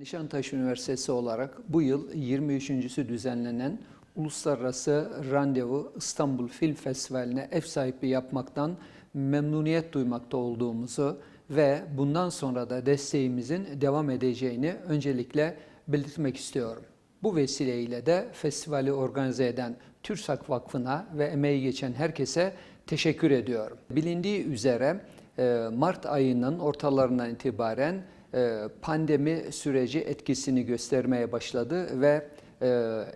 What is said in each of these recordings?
Nişantaşı Üniversitesi olarak bu yıl 23.sü düzenlenen Uluslararası Randevu İstanbul Film Festivali'ne ev sahipliği yapmaktan memnuniyet duymakta olduğumuzu ve bundan sonra da desteğimizin devam edeceğini öncelikle belirtmek istiyorum. Bu vesileyle de festivali organize eden TÜRSAK Vakfı'na ve emeği geçen herkese teşekkür ediyorum. Bilindiği üzere e, Mart ayının ortalarından itibaren pandemi süreci etkisini göstermeye başladı ve e,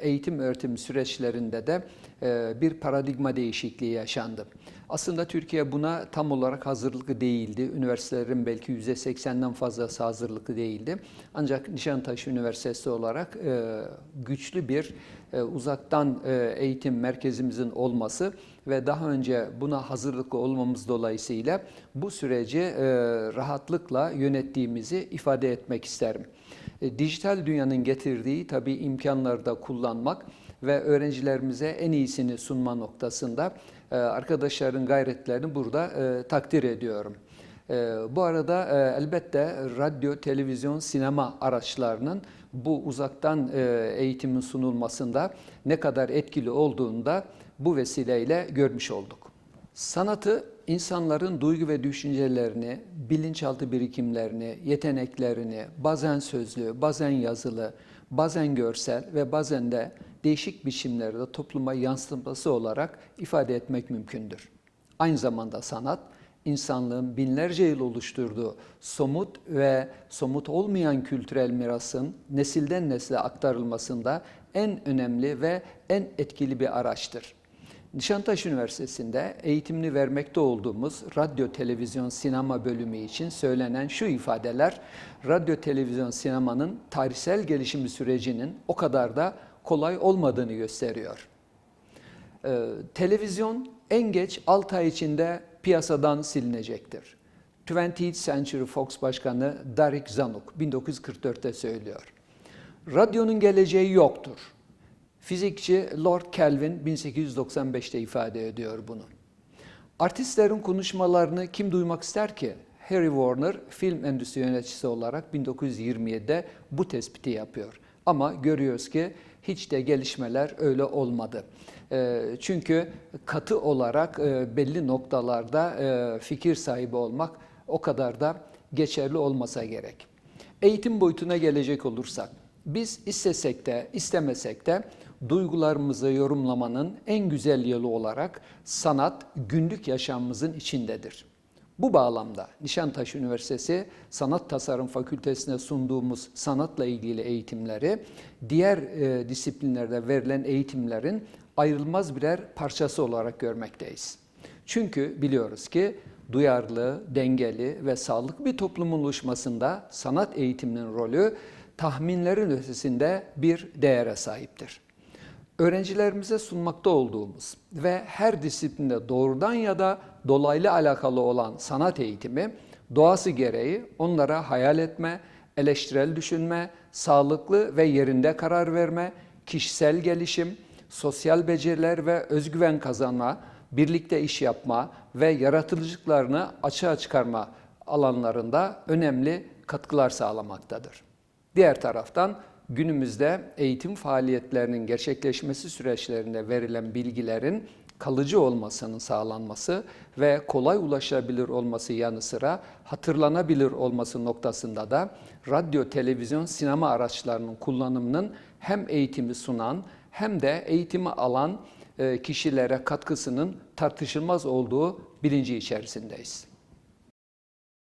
eğitim öğretim süreçlerinde de e, bir paradigma değişikliği yaşandı. Aslında Türkiye buna tam olarak hazırlıklı değildi. Üniversitelerin belki %80'den fazlası hazırlıklı değildi. Ancak Nişantaşı Üniversitesi olarak e, güçlü bir e, uzaktan e, eğitim merkezimizin olması ve daha önce buna hazırlıklı olmamız dolayısıyla bu süreci e, rahatlıkla yönettiğimizi ifade etmek isterim. E, Dijital dünyanın getirdiği tabii imkanları da kullanmak ve öğrencilerimize en iyisini sunma noktasında e, arkadaşların gayretlerini burada e, takdir ediyorum. Bu arada elbette radyo, televizyon, sinema araçlarının bu uzaktan eğitimin sunulmasında ne kadar etkili olduğunu da bu vesileyle görmüş olduk. Sanatı insanların duygu ve düşüncelerini, bilinçaltı birikimlerini, yeteneklerini bazen sözlü, bazen yazılı, bazen görsel ve bazen de değişik biçimlerde topluma yansıtması olarak ifade etmek mümkündür. Aynı zamanda sanat, insanlığın binlerce yıl oluşturduğu somut ve somut olmayan kültürel mirasın nesilden nesile aktarılmasında en önemli ve en etkili bir araçtır. Nişantaşı Üniversitesi'nde eğitimini vermekte olduğumuz radyo, televizyon, sinema bölümü için söylenen şu ifadeler, radyo, televizyon, sinemanın tarihsel gelişimi sürecinin o kadar da kolay olmadığını gösteriyor. Ee, televizyon en geç 6 ay içinde piyasadan silinecektir. 20th Century Fox Başkanı Derek Zanuck 1944'te söylüyor. Radyonun geleceği yoktur. Fizikçi Lord Kelvin 1895'te ifade ediyor bunu. Artistlerin konuşmalarını kim duymak ister ki? Harry Warner film endüstri yöneticisi olarak 1927'de bu tespiti yapıyor. Ama görüyoruz ki hiç de gelişmeler öyle olmadı. E, Çünkü katı olarak e, belli noktalarda e, fikir sahibi olmak o kadar da geçerli olmasa gerek. Eğitim boyutuna gelecek olursak, biz istesek de istemesek de duygularımızı yorumlamanın en güzel yolu olarak sanat günlük yaşamımızın içindedir. Bu bağlamda Nişantaşı Üniversitesi Sanat Tasarım Fakültesine sunduğumuz sanatla ilgili eğitimleri diğer e, disiplinlerde verilen eğitimlerin ayrılmaz birer parçası olarak görmekteyiz. Çünkü biliyoruz ki duyarlı, dengeli ve sağlıklı bir toplumun oluşmasında sanat eğitiminin rolü tahminlerin ötesinde bir değere sahiptir. Öğrencilerimize sunmakta olduğumuz ve her disiplinde doğrudan ya da dolaylı alakalı olan sanat eğitimi doğası gereği onlara hayal etme, eleştirel düşünme, sağlıklı ve yerinde karar verme, kişisel gelişim, sosyal beceriler ve özgüven kazanma, birlikte iş yapma ve yaratıcılıklarını açığa çıkarma alanlarında önemli katkılar sağlamaktadır. Diğer taraftan günümüzde eğitim faaliyetlerinin gerçekleşmesi süreçlerinde verilen bilgilerin kalıcı olmasının sağlanması ve kolay ulaşabilir olması yanı sıra hatırlanabilir olması noktasında da radyo, televizyon, sinema araçlarının kullanımının hem eğitimi sunan hem de eğitimi alan e, kişilere katkısının tartışılmaz olduğu bilinci içerisindeyiz.